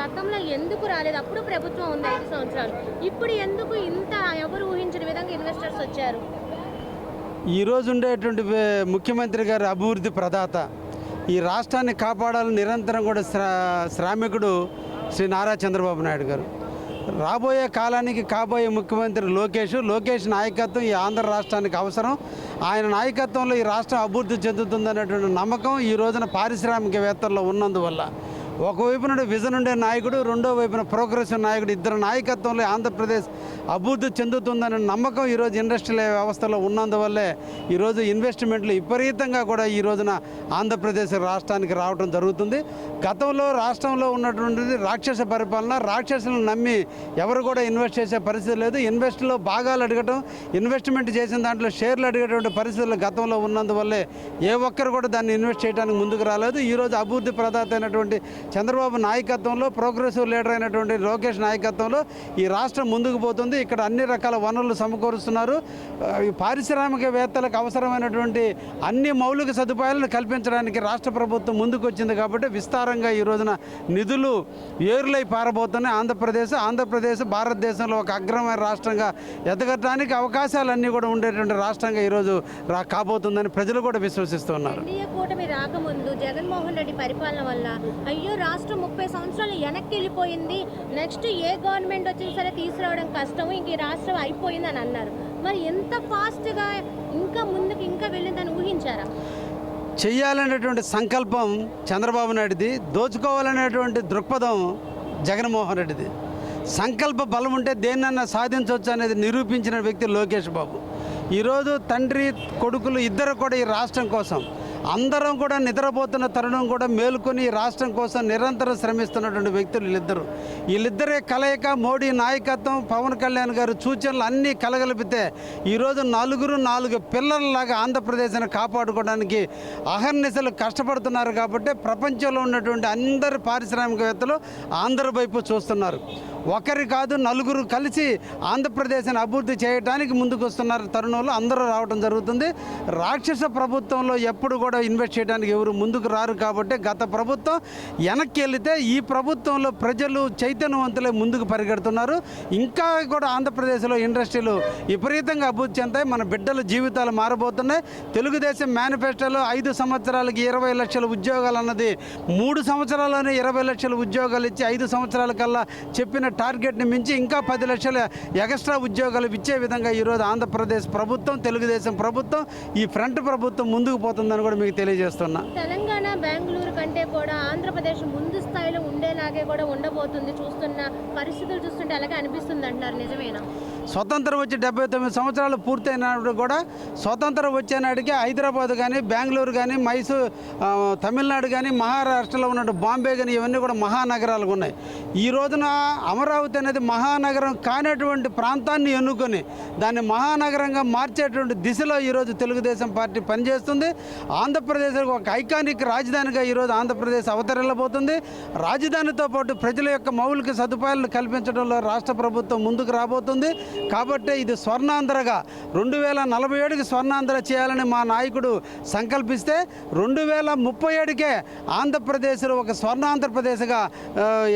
గతంలో ఎందుకు రాలేదు? అప్పుడు ప్రభుత్వం ఉంది ఐదు సంవత్సరాలు. ఇప్పుడు ఎందుకు ఇంత ఎవరు ఊహించిన విధంగా ఇన్వెస్టర్స్ వచ్చారు? ఈరోజు ఉండేటువంటి ముఖ్యమంత్రి గారి అభివృద్ధి ప్రదాత ఈ రాష్ట్రాన్ని కాపాడాలని నిరంతరం కూడా శ్రా శ్రామికుడు శ్రీ నారా చంద్రబాబు నాయుడు గారు. రాబోయే కాలానికి కాబోయే ముఖ్యమంత్రి లోకేష్ లోకేష్ నాయకత్వం ఈ ఆంధ్ర రాష్ట్రానికి అవసరం. ఆయన నాయకత్వంలో ఈ రాష్ట్రం అభివృద్ధి చెందుతుందనేటువంటి నమ్మకం ఈ రోజున పారిశ్రామికవేత్తల్లో ఉన్నందువల్ల. ఒకవైపు నుండి విజన్ ఉండే నాయకుడు రెండో వైపున ప్రోగ్రెసివ్ నాయకుడు ఇద్దరు నాయకత్వంలో ఆంధ్రప్రదేశ్ అభివృద్ధి చెందుతుందనే నమ్మకం ఈరోజు ఇండస్ట్రియల్ వ్యవస్థలో ఉన్నందువల్లే ఈరోజు ఇన్వెస్ట్మెంట్లు విపరీతంగా కూడా ఈ రోజున ఆంధ్రప్రదేశ్ రాష్ట్రానికి రావడం జరుగుతుంది. గతంలో రాష్ట్రంలో ఉన్నటువంటిది రాక్షస పరిపాలన రాక్షసులను నమ్మి ఎవరు కూడా ఇన్వెస్ట్ చేసే పరిస్థితి లేదు. ఇన్వెస్ట్లో భాగాలు అడగటం ఇన్వెస్ట్మెంట్ చేసిన దాంట్లో షేర్లు అడిగేటువంటి పరిస్థితులు గతంలో ఉన్నందువల్లే ఏ ఒక్కరు కూడా దాన్ని ఇన్వెస్ట్ చేయడానికి ముందుకు రాలేదు. ఈరోజు అభివృద్ధి ప్రదాత అయినటువంటి చంద్రబాబు నాయకత్వంలో ప్రోగ్రెసివ్ లీడర్ అయినటువంటి లోకేష్ నాయకత్వంలో ఈ రాష్ట్రం ముందుకు పోతుంది. ఇక్కడ అన్ని రకాల వనరులు సమకూరుస్తున్నారు. పారిశ్రామికవేత్తలకు అవసరమైనటువంటి అన్ని మౌలిక సదుపాయాలను కల్పించడానికి రాష్ట్ర ప్రభుత్వం ముందుకు వచ్చింది కాబట్టి విస్తారంగా ఈ రోజున నిధులు ఏరులై పారబోతున్నాయి. ఆంధ్రప్రదేశ్ ఆంధ్రప్రదేశ్ భారతదేశంలో ఒక అగ్రమైన రాష్ట్రంగా ఎదగటానికి అవకాశాలన్నీ కూడా ఉండేటువంటి రాష్ట్రంగా ఈరోజు రా కాబోతుందని ప్రజలు కూడా విశ్వసిస్తున్నారు కూటమి రాకముందు జగన్మోహన్ రెడ్డి పరిపాలన వల్ల అయ్యో రాష్ట్రం ముప్పై సంవత్సరాలు వెనక్కి వెళ్ళిపోయింది. నెక్స్ట్ ఏ గవర్నమెంట్ వచ్చినా సరే తీసుకురావడం కష్టం ఇంక ఈ రాష్ట్రం అయిపోయింది అని అన్నారు. మరి ఎంత ఫాస్ట్గా ఇంకా ముందుకు ఇంకా వెళ్ళిందని ఊహించారా? చెయ్యాలనేటువంటి సంకల్పం చంద్రబాబు నాయుడుది. దోచుకోవాలనేటువంటి దృక్పథం జగన్మోహన్ రెడ్డిది. సంకల్ప బలం ఉంటే దేన్నన్నా సాధించవచ్చు అనేది నిరూపించిన వ్యక్తి లోకేష్ బాబు. ఈరోజు తండ్రి కొడుకులు ఇద్దరు కూడా ఈ రాష్ట్రం కోసం అందరం కూడా నిద్రపోతున్న తరుణం కూడా మేలుకొని రాష్ట్రం కోసం నిరంతరం శ్రమిస్తున్నటువంటి వ్యక్తులు వీళ్ళిద్దరు. వీళ్ళిద్దరే కలయిక మోడీ నాయకత్వం పవన్ కళ్యాణ్ గారు సూచనలు అన్నీ కలగలిపితే ఈరోజు నలుగురు నాలుగు పిల్లలలాగా ఆంధ్రప్రదేశ్ని కాపాడుకోవడానికి అహర్నిశలు కష్టపడుతున్నారు కాబట్టి ప్రపంచంలో ఉన్నటువంటి అందరు పారిశ్రామికవేత్తలు ఆంధ్ర వైపు చూస్తున్నారు. ఒకరి కాదు నలుగురు కలిసి ఆంధ్రప్రదేశ్ని అభివృద్ధి చేయడానికి ముందుకు వస్తున్నారు తరుణంలో. అందరూ రావడం జరుగుతుంది. రాక్షస ప్రభుత్వంలో ఎప్పుడు కూడా ఇన్వెస్ట్ చేయడానికి ఎవరు ముందుకు రారు కాబట్టి గత ప్రభుత్వం వెనక్కి వెళితే ఈ ప్రభుత్వంలో ప్రజలు చైతన్యవంతులే ముందుకు పరిగెడుతున్నారు. ఇంకా కూడా ఆంధ్రప్రదేశ్లో ఇండస్ట్రీలు విపరీతంగా అభివృద్ధి చెందాయి మన బిడ్డల జీవితాలు మారబోతున్నాయి. తెలుగుదేశం మేనిఫెస్టోలో ఐదు సంవత్సరాలకి ఇరవై లక్షల ఉద్యోగాలు అన్నది మూడు సంవత్సరాల్లోనే ఇరవై లక్షల ఉద్యోగాలు ఇచ్చి ఐదు సంవత్సరాల కల్లా చెప్పిన టార్గెట్ని మించి ఇంకా పది లక్షల ఎక్స్ట్రా ఉద్యోగాలు ఇచ్చే విధంగా ఈరోజు ఆంధ్రప్రదేశ్ ప్రభుత్వం తెలుగుదేశం ప్రభుత్వం ఈ ఫ్రంట్ ప్రభుత్వం ముందుకు పోతుందని కూడా మీకు తెలియజేస్తున్నా. తెలంగాణ బెంగళూరు కంటే కూడా ఆంధ్రప్రదేశ్ ముందు స్థాయిలో ఉండేలాగే కూడా ఉండబోతుంది. చూస్తున్న పరిస్థితులు చూస్తుంటే అలాగే అనిపిస్తుంది అంటున్నారు. నిజమేనా? స్వతంత్రం వచ్చి డెబ్బై తొమ్మిది సంవత్సరాలు పూర్తయినప్పుడు కూడా స్వతంత్రం వచ్చే నాటికి హైదరాబాద్ కానీ బెంగళూరు కానీ మైసూర్ తమిళనాడు కానీ మహారాష్ట్రలో ఉన్నట్టు బాంబే కానీ ఇవన్నీ కూడా మహానగరాలుగా ఉన్నాయి. ఈ రోజున అమరావతి అనేది మహానగరం కానటువంటి ప్రాంతాన్ని ఎన్నుకొని దాన్ని మహానగరంగా మార్చేటువంటి దిశలో ఈరోజు తెలుగుదేశం పార్టీ పనిచేస్తుంది. ఆంధ్రప్రదేశ్ ఒక ఐకానిక్ రాజధానిగా ఈరోజు ఆంధ్రప్రదేశ్ అవతరిల్లబోతుంది. రాజధానితో పాటు ప్రజల యొక్క మౌలిక సదుపాయాలను కల్పించడంలో రాష్ట్ర ప్రభుత్వం ముందుకు రాబోతుంది. కాబట్టి ఇది స్వర్ణాంధ్రగా రెండు వేల నలభై ఏడుకి స్వర్ణాంధ్ర చేయాలని మా నాయకుడు సంకల్పిస్తే రెండు వేల ముప్పై ఏడుకే ఆంధ్రప్రదేశ్లో ఒక స్వర్ణాంధ్రప్రదేశ్గా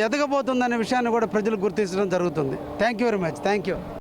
ఎదగబోతుందనే విషయాన్ని కూడా ప్రజలు గుర్తించడం జరుగుతుంది. Thank you very much thank you